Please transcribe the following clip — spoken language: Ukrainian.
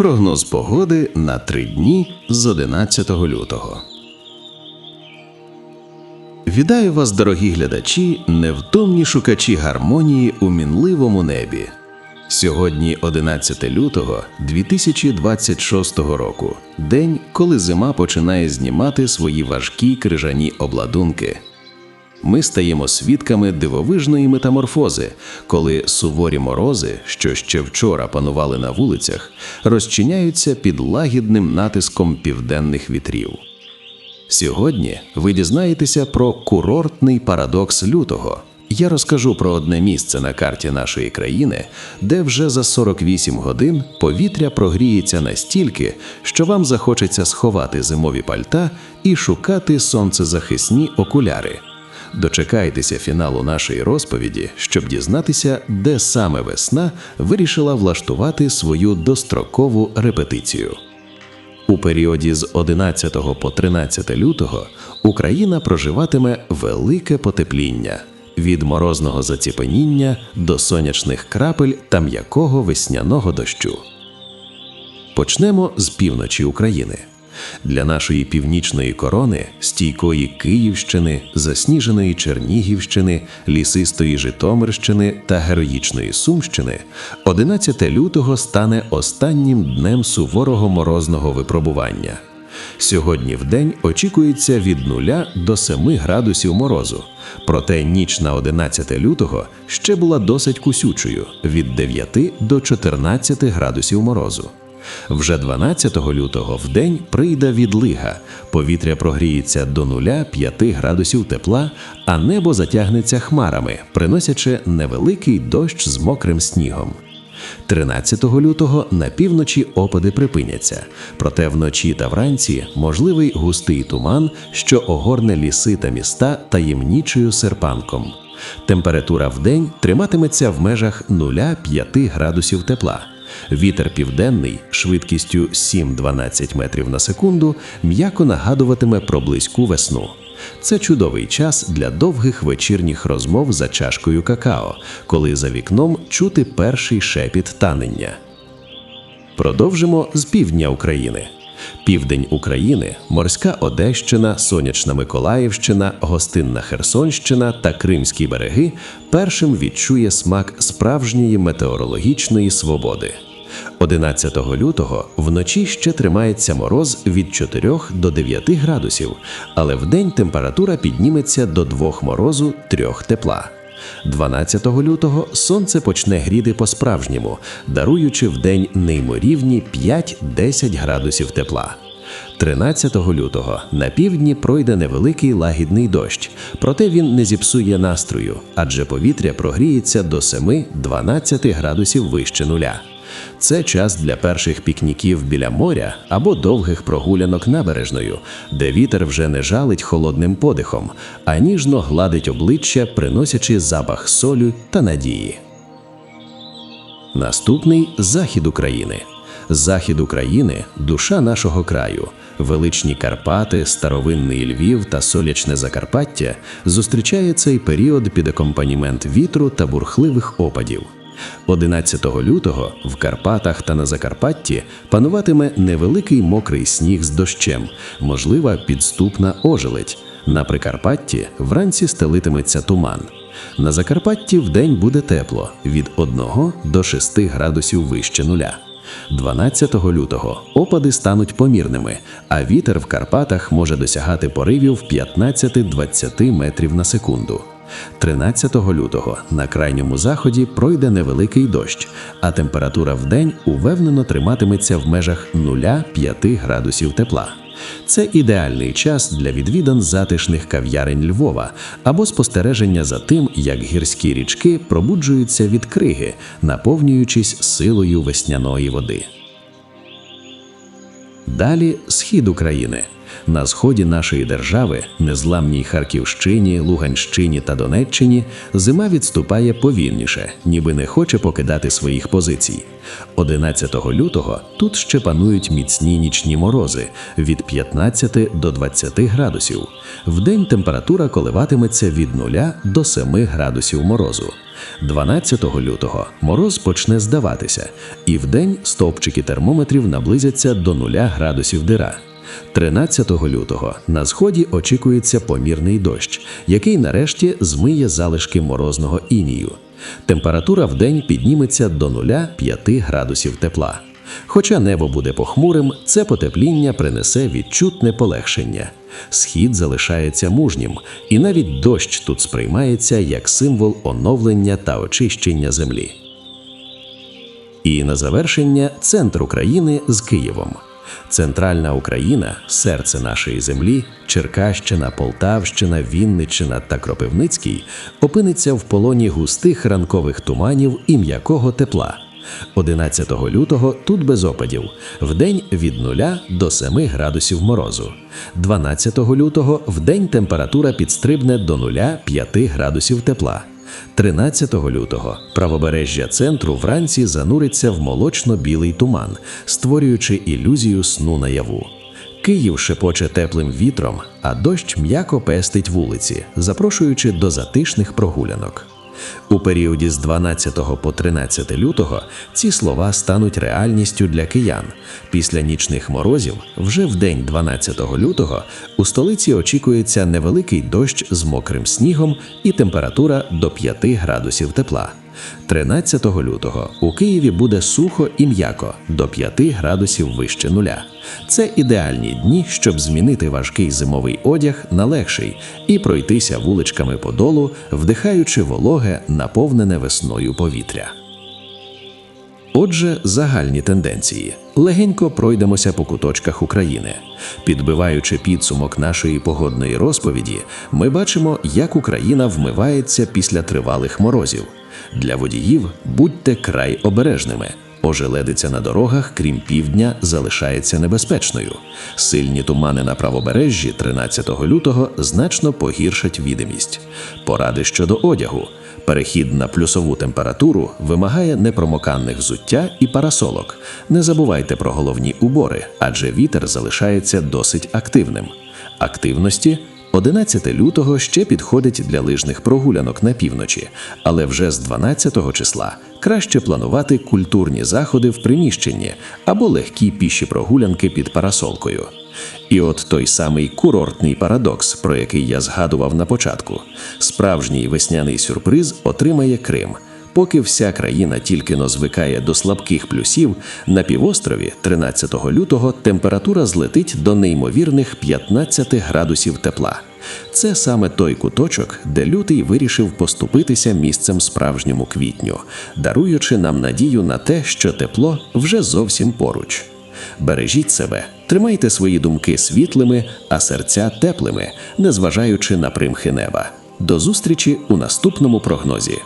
Прогноз погоди на три дні з 11 лютого. Вітаю вас, дорогі глядачі, невтомні шукачі гармонії у мінливому небі. Сьогодні 11 лютого 2026 року, день, коли зима починає знімати свої важкі крижані обладунки. Ми стаємо свідками дивовижної метаморфози, коли суворі морози, що ще вчора панували на вулицях, розчиняються під лагідним натиском південних вітрів. Сьогодні ви дізнаєтеся про курортний парадокс лютого. Я розкажу про одне місце на карті нашої країни, де вже за 48 годин повітря прогріється настільки, що вам захочеться сховати зимові пальта і шукати сонцезахисні окуляри. Дочекайтеся фіналу нашої розповіді, щоб дізнатися, де саме весна вирішила влаштувати свою дострокову репетицію. У періоді з 11 по 13 лютого Україна проживатиме велике потепління від морозного заціпеніння до сонячних крапель та м'якого весняного дощу. Почнемо з півночі України. Для нашої північної корони, стійкої Київщини, засніженої Чернігівщини, лісистої Житомирщини та героїчної Сумщини 11 лютого стане останнім днем суворого морозного випробування. Сьогодні в день очікується від 0 до 7 градусів морозу. Проте ніч на 11 лютого ще була досить кусючою від 9 до 14 градусів морозу. Вже 12 лютого в день прийде відлига, повітря прогріється до 0,5 градусів тепла, а небо затягнеться хмарами, приносячи невеликий дощ з мокрим снігом. 13 лютого на півночі опади припиняться, проте вночі та вранці можливий густий туман, що огорне ліси та міста таємнічою серпанком. Температура в день триматиметься в межах 0,5 градусів тепла. Вітер південний швидкістю 7-12 метрів на секунду м'яко нагадуватиме про близьку весну. Це чудовий час для довгих вечірніх розмов за чашкою какао, коли за вікном чути перший шепіт танення. Продовжимо з півдня України. Південь України, морська Одещина, сонячна Миколаївщина, гостинна Херсонщина та Кримські береги першим відчує смак справжньої метеорологічної свободи. 11 лютого вночі ще тримається мороз від 4 до 9 градусів, але вдень температура підніметься до 2 морозу 3 тепла. 12 лютого сонце почне гріти по-справжньому, даруючи в день неймовірні 5-10 градусів тепла. 13 лютого на півдні пройде невеликий лагідний дощ, проте він не зіпсує настрою, адже повітря прогріється до 7-12 градусів вище нуля. Це час для перших пікніків біля моря або довгих прогулянок набережною, де вітер вже не жалить холодним подихом, а ніжно гладить обличчя, приносячи запах солі та надії. Наступний захід України. Захід України душа нашого краю. Величні Карпати, старовинний Львів та сонячне Закарпаття зустрічає цей період під акомпанімент вітру та бурхливих опадів. 11 лютого в Карпатах та на Закарпатті пануватиме невеликий мокрий сніг з дощем, можлива підступна ожеледь. На Прикарпатті вранці стелитиметься туман. На Закарпатті вдень буде тепло від 1 до 6 градусів вище нуля. 12 лютого опади стануть помірними, а вітер в Карпатах може досягати поривів 15-20 метрів на секунду. 13 лютого на крайньому заході пройде невеликий дощ, а температура в день увевнено триматиметься в межах 0,5 градусів тепла. Це ідеальний час для відвідин затишних кав'ярень Львова або спостереження за тим, як гірські річки пробуджуються від криги, наповнюючись силою весняної води. Далі схід України. На сході нашої держави, незламній Харківщині, Луганщині та Донеччині, зима відступає повільніше, ніби не хоче покидати своїх позицій. 11 лютого тут ще панують міцні нічні морози від 15 до 20 градусів. Вдень температура коливатиметься від 0 до 7 градусів морозу. 12 лютого мороз почне здаватися, і вдень стовпчики термометрів наблизяться до 0 градусів дира. 13 лютого на сході очікується помірний дощ, який нарешті змиє залишки морозного інію. Температура в день підніметься до 0,5 градусів тепла. Хоча небо буде похмурим, це потепління принесе відчутне полегшення. Схід залишається мужнім, і навіть дощ тут сприймається як символ оновлення та очищення землі. І на завершення центр України з Києвом. Центральна Україна, серце нашої землі, Черкащина, Полтавщина, Вінниччина та Кропивницький опиниться в полоні густих ранкових туманів і м'якого тепла. 11 лютого тут без опадів, вдень від 0 до 7 градусів морозу. 12 лютого вдень температура підстрибне до 0,5 градусів тепла. 13 лютого правобережжя центру вранці зануриться в молочно-білий туман, створюючи ілюзію сну наяву. Київ шепоче теплим вітром, а дощ м'яко пестить вулиці, запрошуючи до затишних прогулянок. У періоді з 12 по 13 лютого ці слова стануть реальністю для киян. Після нічних морозів, вже в день 12 лютого, у столиці очікується невеликий дощ з мокрим снігом і температура до 5 градусів тепла. 13 лютого у Києві буде сухо і м'яко до 5 градусів вище нуля. Це ідеальні дні, щоб змінити важкий зимовий одяг на легший і пройтися вуличками подолу, вдихаючи вологе, наповнене весною повітря. Отже, загальні тенденції. Легенько пройдемося по куточках України. Підбиваючи підсумок нашої погодної розповіді, ми бачимо, як Україна вмивається після тривалих морозів. Для водіїв будьте край обережними. Ожеледиця на дорогах, крім півдня, залишається небезпечною. Сильні тумани на правобережжі 13 лютого значно погіршать відомість. Поради щодо одягу. Перехід на плюсову температуру вимагає непромоканних взуття і парасолок. Не забувайте про головні убори, адже вітер залишається досить активним. Активності 11 лютого ще підходить для лижних прогулянок на півночі, але вже з 12 числа краще планувати культурні заходи в приміщенні або легкі піші прогулянки під парасолкою. І от той самий курортний парадокс, про який я згадував на початку. Справжній весняний сюрприз отримає Крим. Поки вся країна тільки но звикає до слабких плюсів, на півострові 13 лютого температура злетить до неймовірних 15 градусів тепла. Це саме той куточок, де лютий вирішив поступитися місцем справжньому квітню, даруючи нам надію на те, що тепло вже зовсім поруч. Бережіть себе, тримайте свої думки світлими, а серця теплими, незважаючи на примхи неба. До зустрічі у наступному прогнозі.